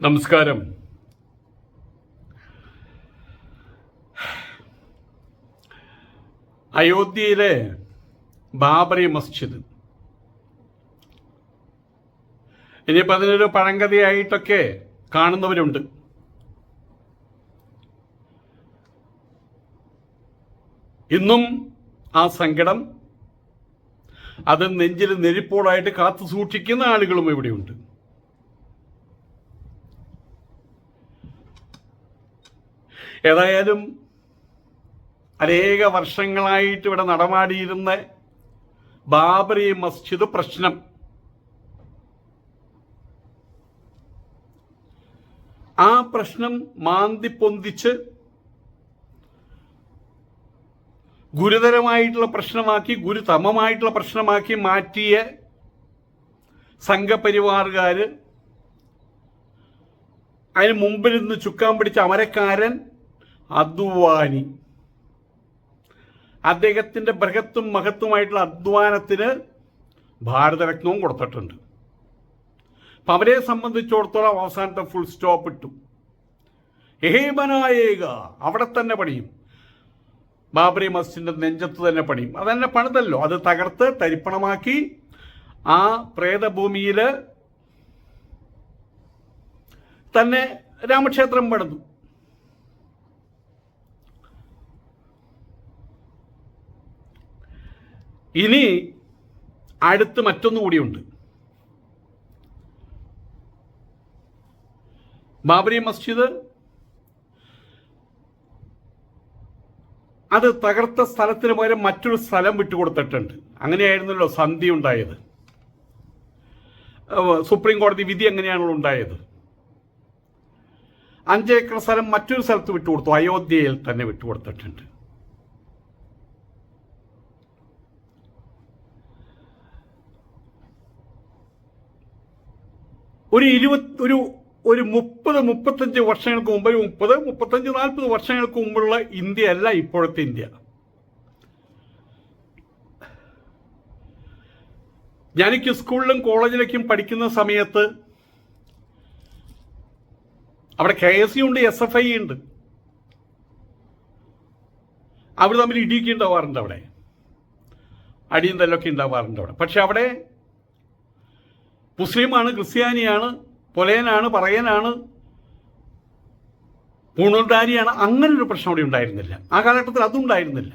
നമസ്കാരം. അയോധ്യയിലെ ബാബറി മസ്ജിദ്. ഇനിയിപ്പോൾ അതിനൊരു പഴങ്കഥയായിട്ടൊക്കെ കാണുന്നവരുണ്ട്. ഇന്നും ആ സങ്കടം അത് നെഞ്ചിൽ നെരിപ്പോളായിട്ട് കാത്തു സൂക്ഷിക്കുന്ന ആളുകളും ഇവിടെയുണ്ട്. ഏതായാലും അനേക വർഷങ്ങളായിട്ട് ഇവിടെ നടമാടിയിരുന്ന ബാബറി മസ്ജിദ് പ്രശ്നം. ആ പ്രശ്നം മാന്തി പൊന്തിച്ച് ഗുരുതരമായിട്ടുള്ള പ്രശ്നമാക്കി ഗുരുതമമായിട്ടുള്ള പ്രശ്നമാക്കി മാറ്റിയ സംഘപരിവാറുകാർ അതിന് മുമ്പിൽ നിന്ന് ചുക്കാൻ പിടിച്ച അമരക്കാരൻ അദ്വാനി അദ്ദേഹത്തിന്റെ ബൃഹത്തും മഹത്തുമായിട്ടുള്ള അധ്വാനത്തിന് ഭാരതരത്നവും കൊടുത്തിട്ടുണ്ട്. അപ്പം അവരെ സംബന്ധിച്ചിടത്തോളം അവസാനത്തെ ഫുൾ സ്റ്റോപ്പ് ഇട്ടു. ഏമനായേക അവിടെ തന്നെ പണിയും. ബാബറി മസ്ജിദിന്റെ നെഞ്ചത്ത് തന്നെ പണിയും. അത് തന്നെ പണിതല്ലോ. അത് തകർത്ത് തരിപ്പണമാക്കി ആ പ്രേതഭൂമിയിൽ തന്നെ രാമക്ഷേത്രം പണിതു. ഇനി അടുത്ത് മറ്റൊന്നു കൂടിയുണ്ട് ബാബരി മസ്ജിദ് അത് തകർത്ത സ്ഥലത്തിന് പകരം മറ്റൊരു സ്ഥലം വിട്ടുകൊടുത്തിട്ടുണ്ട്. അങ്ങനെയായിരുന്നല്ലോ സന്ധി ഉണ്ടായത്. സുപ്രീം കോടതി വിധി എങ്ങനെയാണല്ലോ ഉണ്ടായത്? അഞ്ചേക്കർ സ്ഥലം മറ്റൊരു സ്ഥലത്ത് വിട്ടുകൊടുത്തു. അയോധ്യയിൽ തന്നെ വിട്ടുകൊടുത്തിട്ടുണ്ട്. ഒരു ഇരുപത് ഒരു ഒരു മുപ്പത് മുപ്പത്തഞ്ച് വർഷങ്ങൾക്ക് മുമ്പ് ഒരു മുപ്പത് മുപ്പത്തഞ്ച് നാൽപ്പത് വർഷങ്ങൾക്ക് മുമ്പുള്ള ഇന്ത്യ അല്ല ഇപ്പോഴത്തെ ഇന്ത്യ. ഞാനിക്ക് സ്കൂളിലും കോളേജിലേക്കും പഠിക്കുന്ന സമയത്ത് അവിടെ കെ എസ് ഉണ്ട് എസ് എഫ് ഐ ഉണ്ട്. അവർ തമ്മിൽ ഇടിയൊക്കെ ഉണ്ടാവാറുണ്ട് അവിടെ. അടിയും തല്ലൊക്കെ ഉണ്ടാവാറുണ്ട് അവിടെ. പക്ഷെ അവിടെ മുസ്ലിമാണ് ക്രിസ്ത്യാനിയാണ് പൊലയനാണ് പറയനാണ് പൂണൂർദാരിയാണ് അങ്ങനൊരു പ്രശ്നം അവിടെ ഉണ്ടായിരുന്നില്ല. ആ കാലഘട്ടത്തിൽ അതുണ്ടായിരുന്നില്ല.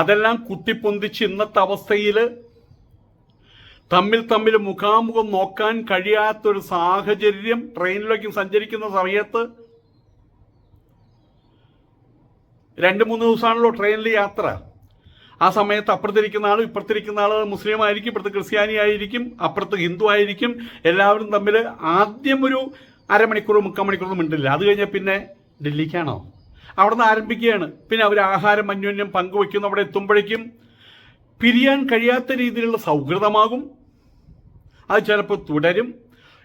അതെല്ലാം കുത്തിപ്പൊന്തിച്ച് ഇന്നത്തെ അവസ്ഥയിൽ തമ്മിൽ തമ്മിൽ മുഖാമുഖം നോക്കാൻ കഴിയാത്തൊരു സാഹചര്യം ട്രെയിനിലേക്ക് സഞ്ചരിക്കുന്ന സമയത്ത് രണ്ട് മൂന്ന് ദിവസമാണല്ലോ ട്രെയിനിൽ യാത്ര. ആ സമയത്ത് അപ്പുറത്തിരിക്കുന്ന ആൾ ഇപ്പുറത്തിരിക്കുന്ന ആൾ മുസ്ലിം ആയിരിക്കും ഇപ്പുറത്ത് ക്രിസ്ത്യാനി ആയിരിക്കും അപ്പുറത്ത് ഹിന്ദു ആയിരിക്കും എല്ലാവരും തമ്മിൽ ആദ്യം ഒരു അരമണിക്കൂർ മുക്കാൽ മണിക്കൂർ മിണ്ടില്ല. അത് കഴിഞ്ഞാൽ പിന്നെ ഡൽഹിക്കാണോ? അവിടെ നിന്ന് ആരംഭിക്കുകയാണ്. പിന്നെ അവർ ആഹാരം അന്യോന്യം പങ്കുവയ്ക്കുന്നു അവിടെ എത്തുമ്പോഴേക്കും പിരിയാൻ കഴിയാത്ത രീതിയിലുള്ള സൗഹൃദമാകും. അത് ചിലപ്പോൾ തുടരും.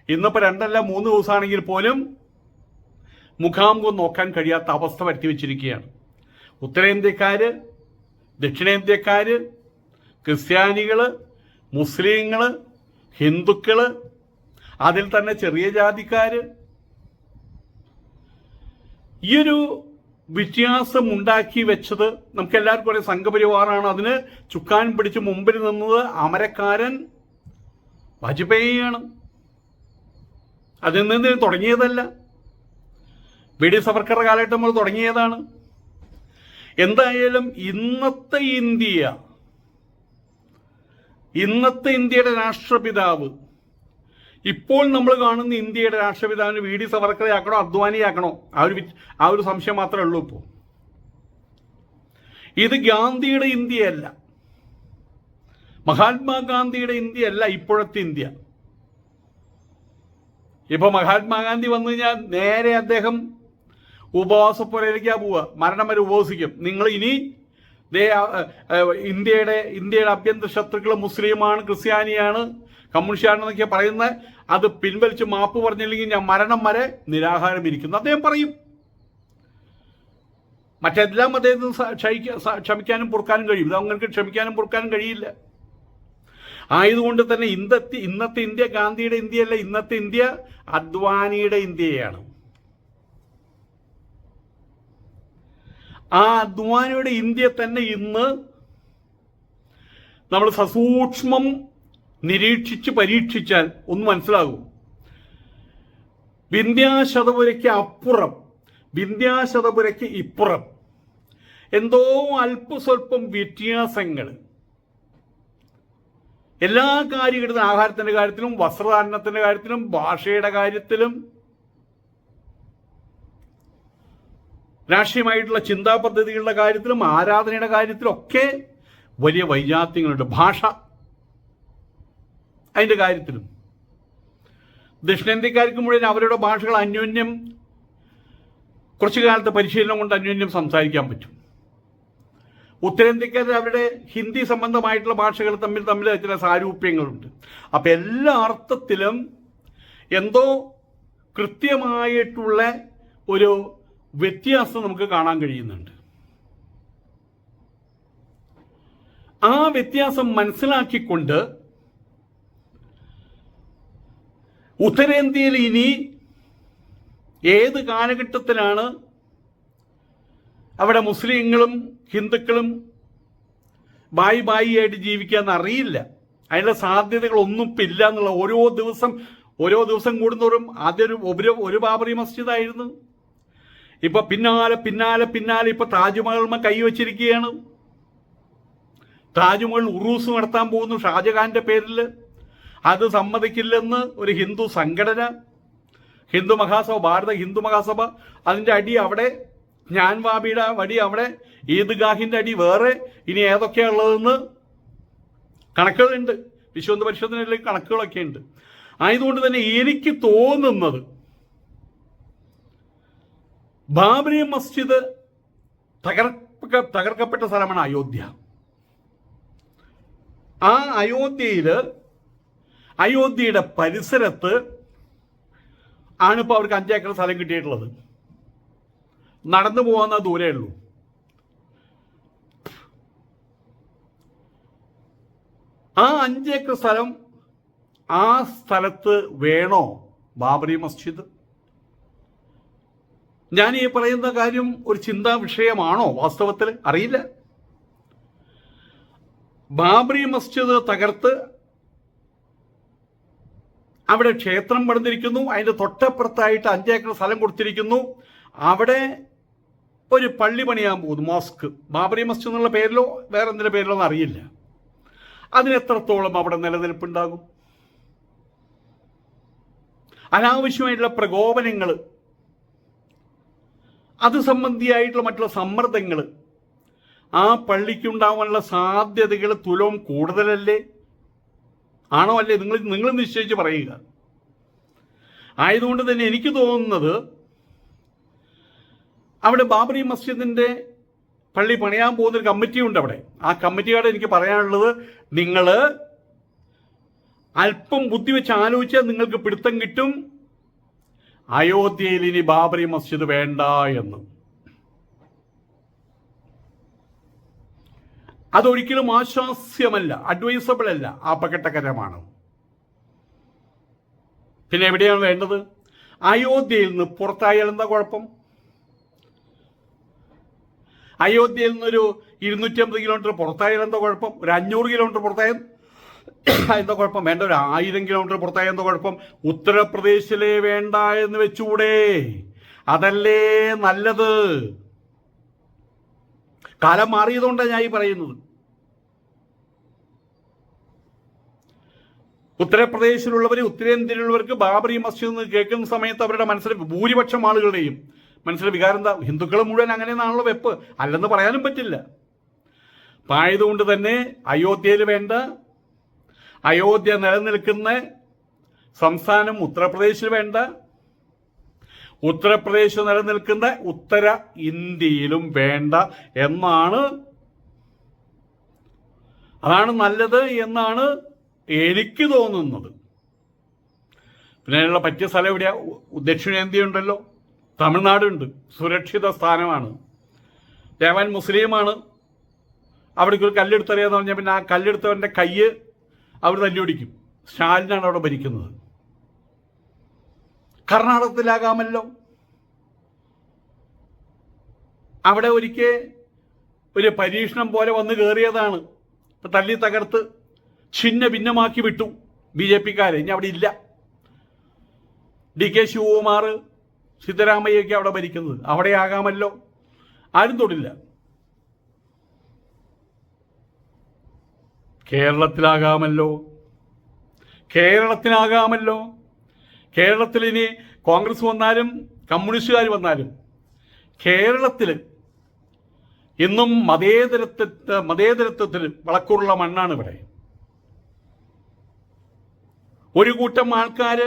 ഇന്നിപ്പോൾ രണ്ടല്ല മൂന്ന് ദിവസമാണെങ്കിൽ പോലും മുഖാമുഖം നോക്കാൻ കഴിയാത്ത അവസ്ഥ വരുത്തി വെച്ചിരിക്കുകയാണ്. ഉത്തരേന്ത്യക്കാർ ദക്ഷിണേന്ത്യക്കാർ ക്രിസ്ത്യാനികൾ മുസ്ലിങ്ങൾ ഹിന്ദുക്കൾ അതിൽ തന്നെ ചെറിയ ജാതിക്കാർ ഈ ഒരു വ്യത്യാസം ഉണ്ടാക്കി വെച്ചത് നമുക്ക് എല്ലാവർക്കും അറിയാം സംഘപരിവാറാണ്. അതിന് ചുക്കാൻ പിടിച്ച് മുമ്പിൽ നിന്നത് അമരക്കാരൻ വാജ്പേയിയാണ്. അതിൽ നിന്ന് തുടങ്ങിയതല്ല. വി ഡി സവർക്കറുടെ കാലഘട്ടം മുതൽ തുടങ്ങിയതാണ്. എന്തായാലും ഇന്നത്തെ ഇന്ത്യ ഇന്നത്തെ ഇന്ത്യയുടെ രാഷ്ട്രപിതാവ് ഇപ്പോൾ നമ്മൾ കാണുന്ന ഇന്ത്യയുടെ രാഷ്ട്രപിതാവിന് വി ഡി സവർക്കറെ ആക്കണോ അദ്വാനിയാക്കണോ ആ ഒരു ആ ഒരു സംശയം മാത്രമേ ഉള്ളൂ ഇപ്പോൾ. ഇത് ഗാന്ധിയുടെ ഇന്ത്യയല്ല. മഹാത്മാഗാന്ധിയുടെ ഇന്ത്യയല്ല ഇപ്പോഴത്തെ ഇന്ത്യ. ഇപ്പൊ മഹാത്മാഗാന്ധി വന്നു കഴിഞ്ഞാൽ നേരെ അദ്ദേഹം ഉപവാസപ്പുരയിലേക്കാ പോവുക. മരണം വരെ ഉപവസിക്കും. നിങ്ങൾ ഇനി ഇന്ത്യയുടെ ഇന്ത്യയുടെ ആഭ്യന്തര ശത്രുക്കൾ മുസ്ലിമാണ് ക്രിസ്ത്യാനിയാണ് കമ്മ്യൂണിസ്റ്റാണെന്നൊക്കെ പറയുന്ന അത് പിൻവലിച്ച് മാപ്പ് പറഞ്ഞില്ലെങ്കിൽ ഞാൻ മരണം വരെ നിരാഹാരം ഇരിക്കുന്നു. അദ്ദേഹം പറയും. മറ്റെല്ലാം അദ്ദേഹത്തിന് ക്ഷമിക്കാനും പൊറുക്കാനും കഴിയും. അവങ്ങൾക്ക് ക്ഷമിക്കാനും പൊറുക്കാനും കഴിയില്ല. ആയതുകൊണ്ട് തന്നെ ഇന്നത്തെ ഇന്നത്തെ ഇന്ത്യ ഗാന്ധിയുടെ ഇന്ത്യയല്ല ഇന്നത്തെ ഇന്ത്യ അദ്വാനിയുടെ ഇന്ത്യയാണ് ആ അദ്വാനിയുടെ ഇന്ത്യ തന്നെ ഇന്ന് നമ്മൾ സസൂക്ഷ്മം നിരീക്ഷിച്ച് പരീക്ഷിച്ചാൽ ഒന്ന് മനസ്സിലാകും. വിന്ധ്യാശതപുരയ്ക്ക് അപ്പുറം വിന്ധ്യാശതപുരയ്ക്ക് ഇപ്പുറം എന്തോ അല്പസ്വല്പം വ്യത്യാസങ്ങൾ. എല്ലാ കാര്യങ്ങളിലും ആഹാരത്തിന്റെ കാര്യത്തിലും വസ്ത്രധാരണത്തിന്റെ കാര്യത്തിലും ഭാഷയുടെ കാര്യത്തിലും രാഷ്ട്രീയമായിട്ടുള്ള ചിന്താ പദ്ധതികളുടെ കാര്യത്തിലും ആരാധനയുടെ കാര്യത്തിലും ഒക്കെ വലിയ വൈജാത്യങ്ങളുണ്ട്. ഭാഷ അതിന്റെ കാര്യത്തിലും. ദക്ഷിണേന്ത്യക്കാർക്ക് മുഴുവൻ അവരുടെ ഭാഷകൾ അന്യോന്യം കുറച്ചു കാലത്തെ പരിശീലനം കൊണ്ട് അന്യോന്യം സംസാരിക്കാൻ പറ്റും. ഉത്തരേന്ത്യക്കാർ അവരുടെ ഹിന്ദി സംബന്ധമായിട്ടുള്ള ഭാഷകൾ തമ്മിൽ തമ്മിൽ ചില സാരൂപ്യങ്ങളുണ്ട്. അപ്പം എല്ലാ അർത്ഥത്തിലും എന്തോ കൃത്യമായിട്ടുള്ള ഒരു വ്യത്യാസം നമുക്ക് കാണാൻ കഴിയുന്നുണ്ട്. ആ വ്യത്യാസം മനസ്സിലാക്കിക്കൊണ്ട് ഉത്തരേന്ത്യയിൽ ഇനി ഏത് കാലഘട്ടത്തിലാണ് അവിടെ മുസ്ലിങ്ങളും ഹിന്ദുക്കളും ബായി ബായി ആയിട്ട് ജീവിക്കാന്ന് അറിയില്ല. അതിനുള്ള സാധ്യതകളൊന്നും ഇപ്പം ഇല്ല എന്നുള്ള ഓരോ ദിവസം ഓരോ ദിവസം കൂടുന്നോറും ആദ്യം ഒരു ഒരു ബാബറി മസ്ജിദായിരുന്നു. ഇപ്പൊ പിന്നാലെ പിന്നാലെ പിന്നാലെ ഇപ്പൊ താജ്മഹൽമ കൈവച്ചിരിക്കുകയാണ് താജ്മഹൽ ഉറൂസ് നടത്താൻ പോകുന്നു ഷാജഹാന്റെ പേരിൽ അത് സമ്മതിക്കില്ലെന്ന് ഒരു ഹിന്ദു സംഘടന ഹിന്ദു മഹാസഭ ഭാരത ഹിന്ദു മഹാസഭ അതിന്റെ അടി അവിടെ ഞാൻ വാബിയുടെ വടി അവിടെ ഈദ്ഗാഹിന്റെ അടി വേറെ ഇനി ഏതൊക്കെയാ ഉള്ളതെന്ന് കണക്കുകളുണ്ട്. വിശ്വന്ത പരിഷത്തിനിടയിൽ കണക്കുകളൊക്കെ ഉണ്ട് ആയതുകൊണ്ട് തന്നെ എനിക്ക് തോന്നുന്നത് ബാബരി മസ്ജിദ് തകർക്ക തകർക്കപ്പെട്ട സ്ഥലമാണ് അയോധ്യ. ആ അയോധ്യയിൽ അയോധ്യയുടെ പരിസരത്ത് ആണിപ്പോൾ അവർക്ക് അഞ്ചേക്കർ സ്ഥലം കിട്ടിയിട്ടുള്ളത്. നടന്നു പോകുന്ന ദൂരേ ഉള്ളൂ. ആ അഞ്ചേക്കർ സ്ഥലം ആ സ്ഥലത്ത് വേണോ ബാബറി മസ്ജിദ്? ഞാൻ ഈ പറയുന്ന കാര്യം ഒരു ചിന്താ വിഷയമാണോ വാസ്തവത്തിൽ? അറിയില്ല. ബാബറി മസ്ജിദ് തകർത്ത് അവിടെ ക്ഷേത്രം പണിതിരിക്കുന്നു അതിന്റെ തൊട്ടപ്പുറത്തായിട്ട് അഞ്ചേക്കർ സ്ഥലം കൊടുത്തിരിക്കുന്നു. അവിടെ ഒരു പള്ളി പണിയാൻ പോകുന്നു മോസ്ക്. ബാബറി മസ്ജിദ് എന്നുള്ള പേരിലോ വേറെ എന്തിന്റെ പേരിലോ ഒന്നും അറിയില്ല. അതിനെത്രത്തോളം അവിടെ നിലനിൽപ്പുണ്ടാകും? അനാവശ്യമായിട്ടുള്ള പ്രകോപനങ്ങൾ അത് സംബന്ധിയായിട്ടുള്ള മറ്റുള്ള സമ്മർദ്ദങ്ങൾ ആ പള്ളിക്കുണ്ടാവാനുള്ള സാധ്യതകൾ തുലവും കൂടുതലല്ലേ? ആണോ അല്ലേ? നിങ്ങൾ നിങ്ങൾ നിശ്ചയിച്ച് പറയുക. ആയതുകൊണ്ട് തന്നെ എനിക്ക് തോന്നുന്നത് അവിടെ ബാബറി മസ്ജിദിന്റെ പള്ളി പണിയാൻ പോകുന്നൊരു കമ്മിറ്റി ഉണ്ട് അവിടെ. ആ കമ്മിറ്റിയോട് എനിക്ക് പറയാനുള്ളത് നിങ്ങൾ അല്പം ബുദ്ധി വെച്ച് ആലോചിച്ചാൽ നിങ്ങൾക്ക് പിടുത്തം കിട്ടും. അയോധ്യയിൽ ഇനി ബാബറി മസ്ജിദ് വേണ്ട എന്ന്. അതൊരിക്കലും ആശ്വാസ്യമല്ല അഡ്വൈസബിൾ അല്ല അപകടകരമാണ്. പിന്നെ എവിടെയാണ് വേണ്ടത്? അയോധ്യയിൽ നിന്ന് പുറത്തായാൽ എന്താ കുഴപ്പം? അയോധ്യയിൽ നിന്നൊരു ഇരുന്നൂറ്റി അമ്പത് കിലോമീറ്റർ പുറത്തായാൽ എന്താ കുഴപ്പം? ഒരു അഞ്ഞൂറ് കിലോമീറ്റർ പുറത്തായാൽ എന്താ കുഴപ്പം? വേണ്ട ഒരു ആയിരം കിലോമീറ്റർ പുറത്തായ എന്തോ കുഴപ്പം? ഉത്തർപ്രദേശിലെ വേണ്ട എന്ന് വെച്ചുകൂടെ അതല്ലേ നല്ലത്? കാലം മാറിയതുകൊണ്ടാണ് ഞാൻ ഈ പറയുന്നത്. ഉത്തർപ്രദേശിലുള്ളവർ ഉത്തരേന്ത്യയിലുള്ളവർക്ക് ബാബറി മസ്ജിദ് എന്ന് കേൾക്കുന്ന സമയത്ത് അവരുടെ മനസ്സിൽ ഭൂരിപക്ഷം ആളുകളുടെയും മനസ്സിലെ വികാരം എന്താ? ഹിന്ദുക്കൾ മുഴുവൻ അങ്ങനെയെന്നാണല്ലോ വെപ്പ്. അല്ലെന്ന് പറയാനും പറ്റില്ല. പായതുകൊണ്ട് തന്നെ അയോധ്യയിൽ വേണ്ട അയോധ്യ നിലനിൽക്കുന്ന സംസ്ഥാനം ഉത്തർപ്രദേശിൽ വേണ്ട ഉത്തർപ്രദേശ് നിലനിൽക്കുന്ന ഉത്തര ഇന്ത്യയിലും വേണ്ട എന്നാണ്. അതാണ് നല്ലത് എന്നാണ് എനിക്ക് തോന്നുന്നത്. പിന്നെ അതിനുള്ള പറ്റിയ സ്ഥലം എവിടെയാ? ദക്ഷിണേന്ത്യ ഉണ്ടല്ലോ. തമിഴ്നാടുണ്ട്. സുരക്ഷിത സ്ഥാനമാണ്. ദേവൻ മുസ്ലിമാണ്. അവിടേക്ക് ഒരു കല്ലെടുത്തറിയാന്ന് പറഞ്ഞാൽ പിന്നെ ആ കല്ലെടുത്തവന്റെ കയ്യ് അവർ തല്ലിയൊടിക്കും സ്റ്റാലിനാണ് അവിടെ ഭരിക്കുന്നത്. കർണാടകത്തിലാകാമല്ലോ. അവിടെ ഒരിക്കൽ ഒരു പരീക്ഷണം പോലെ വന്ന് കയറിയതാണ്. തല്ലി തകർത്ത് ഛിന്ന ഭിന്നമാക്കി വിട്ടു ബി ജെ പിക്കാരെ. ഇനി അവിടെ ഇല്ല. ഡി കെ ശിവകുമാർ സിദ്ധരാമയ്യൊക്കെ അവിടെ ഭരിക്കുന്നത്. അവിടെ ആകാമല്ലോ ആരും തൊടില്ല. കേരളത്തിലാകാമല്ലോ. കേരളത്തിനാകാമല്ലോ. കേരളത്തിൽ ഇനി കോൺഗ്രസ് വന്നാലും കമ്മ്യൂണിസ്റ്റുകാർ വന്നാലും കേരളത്തിൽ ഇന്നും മതേതരത്വ മതേതരത്വത്തിൽ വളക്കൂറുള്ള മണ്ണാണ് ഇവിടെ. ഒരു കൂട്ടം ആൾക്കാർ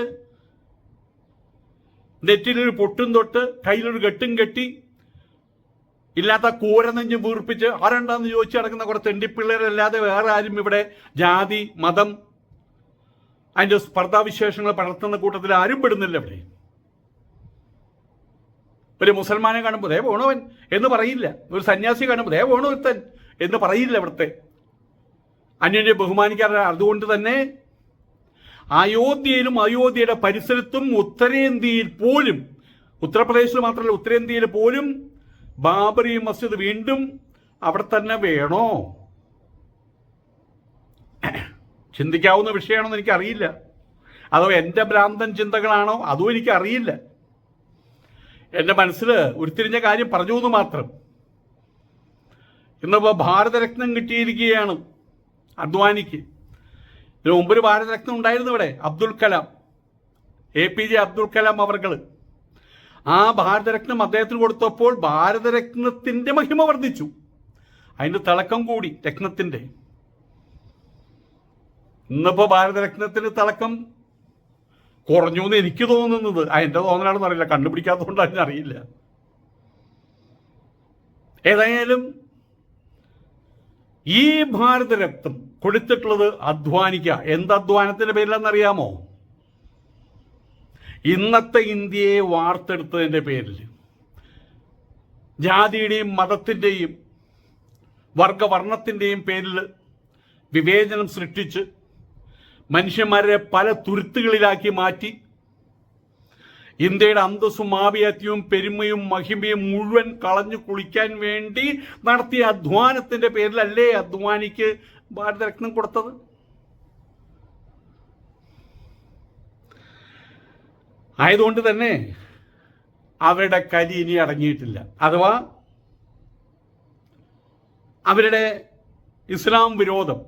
നെറ്റിലൊരു പൊട്ടും തൊട്ട് കയ്യിലൊരു കെട്ടും കെട്ടി ഇല്ലാത്ത കൂരനെഞ്ച് വീർപ്പിച്ച് ആരുണ്ടെന്ന് ചോദിച്ചു നടക്കുന്ന കുറെ തെണ്ടിപ്പിള്ളേരല്ലാതെ വേറെ ആരും ഇവിടെ ജാതി മതം അതിന്റെ സ്പർദ്ധാവിശേഷങ്ങൾ പടർത്തുന്ന കൂട്ടത്തിൽ ആരും പെടുന്നില്ല ഇവിടെ. ഒരു മുസൽമാനെ കാണുമ്പോൾ ദേ പോണവൻ എന്ന് പറയില്ല. ഒരു സന്യാസി കാണുമ്പോൾ ദേ പോണോ ഒരുത്തൻ എന്ന് പറയില്ല ഇവിടുത്തെ. അന്യനെ ബഹുമാനിക്കാറ് അതുകൊണ്ട് തന്നെ അയോധ്യയിലും അയോധ്യയുടെ പരിസരത്തും ഉത്തരേന്ത്യയിൽ പോലും ഉത്തർപ്രദേശിൽ മാത്രമല്ല ഉത്തരേന്ത്യയിൽ പോലും ബാബറി മസ്ജിദ് വീണ്ടും അവിടെ തന്നെ വേണോ? ചിന്തിക്കാവുന്ന വിഷയമാണെന്ന് എനിക്കറിയില്ല. അതോ എന്റെ ഭ്രാന്തൻ ചിന്തകളാണോ? അതും എനിക്കറിയില്ല. എന്റെ മനസ്സിൽ ഉരുത്തിരിഞ്ഞ കാര്യം പറഞ്ഞു എന്ന് മാത്രം. ഇന്നിപ്പോൾ ഭാരതരത്നം കിട്ടിയിരിക്കുകയാണ് അദ്വാനിക്ക്. ഇതിനു മുമ്പ് ഒരു ഭാരതരത്നം ഉണ്ടായിരുന്നു ഇവിടെ Abdul Kalam. A P J Abdul Kalam അവർകൾ ആ ഭാരതരത്നം അദ്ദേഹത്തിന് കൊടുത്തപ്പോൾ ഭാരതരത്നത്തിന്റെ മഹിമ വർദ്ധിച്ചു. അതിന്റെ തിളക്കം കൂടി രത്നത്തിന്റെ. ഇന്നിപ്പോ ഭാരതരത്നത്തിന് തിളക്കം കുറഞ്ഞു എന്ന് എനിക്ക് തോന്നുന്നത്. ആ എന്റെ തോന്നലാണെന്ന് അറിയില്ല. കണ്ടുപിടിക്കാത്തതുകൊണ്ടാണ് അതിനറിയില്ല ഏതായാലും ഈ ഭാരതരത്നം കൊടുത്തിട്ടുള്ളത് അധ്വാനിക്ക എന്ത് അധ്വാനത്തിന്റെ പേരിലെന്നറിയാമോ ഇന്നത്തെ ഇന്ത്യയെ വാർത്തെടുത്തതിന്റെ പേരിൽ ജാതിയുടെയും മതത്തിന്റെയും വർഗവർണത്തിന്റെയും പേരിൽ വിവേചനം സൃഷ്ടിച്ച് മനുഷ്യന്മാരെ പല തുരുത്തുകളിലാക്കി മാറ്റി ഇന്ത്യയുടെ അന്തസ്സും ആഭിയാത്യവും പെരുമയും മഹിമയും മുഴുവൻ കളഞ്ഞു കുളിക്കാൻ വേണ്ടി നടത്തിയ അധ്വാനത്തിന്റെ പേരിലല്ലേ അധ്വാനിക്ക് ഭാരതരത്നം കൊടുത്തത്? ആയതുകൊണ്ട് തന്നെ അവരുടെ കലി ഇനി അടങ്ങിയിട്ടില്ല. അഥവാ അവരുടെ ഇസ്ലാം വിരോധം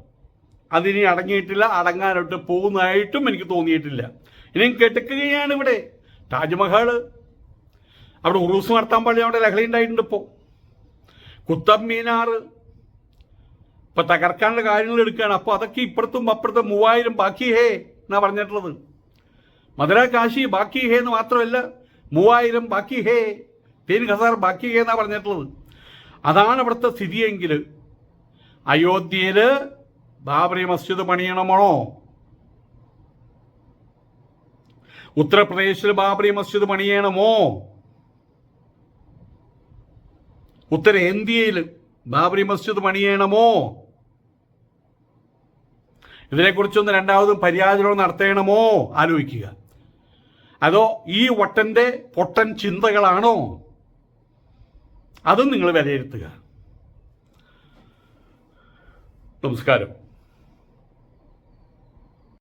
അതിനി അടങ്ങിയിട്ടില്ല അടങ്ങാനോട്ട് പോകുന്നതായിട്ടും എനിക്ക് തോന്നിയിട്ടില്ല. ഇനിയും കെട്ടുക്കുകയാണ് ഇവിടെ താജ്മഹൽ. അവിടെ ഉറൂസ് നടത്താൻ പാടില്ല അവിടെ ലഹളി ഉണ്ടായിട്ടുണ്ട് ഇപ്പോൾ കുത്തബ് മീനാർ. ഇപ്പൊ തകർക്കാനുള്ള കാര്യങ്ങൾ എടുക്കുകയാണ്. അപ്പോൾ അതൊക്കെ ഇപ്പുറത്തും അപ്പുറത്തും മൂവായിരം ബാക്കി ഹേ എന്നാ പറഞ്ഞിട്ടുള്ളത്. മധുര കാശി ബാക്കി ഹേ എന്ന് മാത്രമല്ല മൂവായിരം ബാക്കി ഹേ തീൻ ഹസാർ ബാക്കി ഹേ എന്നാ പറഞ്ഞിട്ടുള്ളത്. അതാണ് അവിടുത്തെ സ്ഥിതിയെങ്കിൽ അയോധ്യയിൽ ബാബറി മസ്ജിദ് പണിയണമോ ഉത്തർപ്രദേശിൽ ബാബറി മസ്ജിദ് പണിയണമോ? ഉത്തരേന്ത്യയിൽ ബാബറി മസ്ജിദ് പണിയണമോ? ഇതിനെക്കുറിച്ചൊന്ന് രണ്ടാമതും പര്യാചനം നടത്തണമോ? ആലോചിക്കുക. അതോ ഈ വട്ടന്റെ പൊട്ടൻ ചിന്തകളാണോ? അതും നിങ്ങൾ വിലയിരുത്തുക. നമസ്കാരം.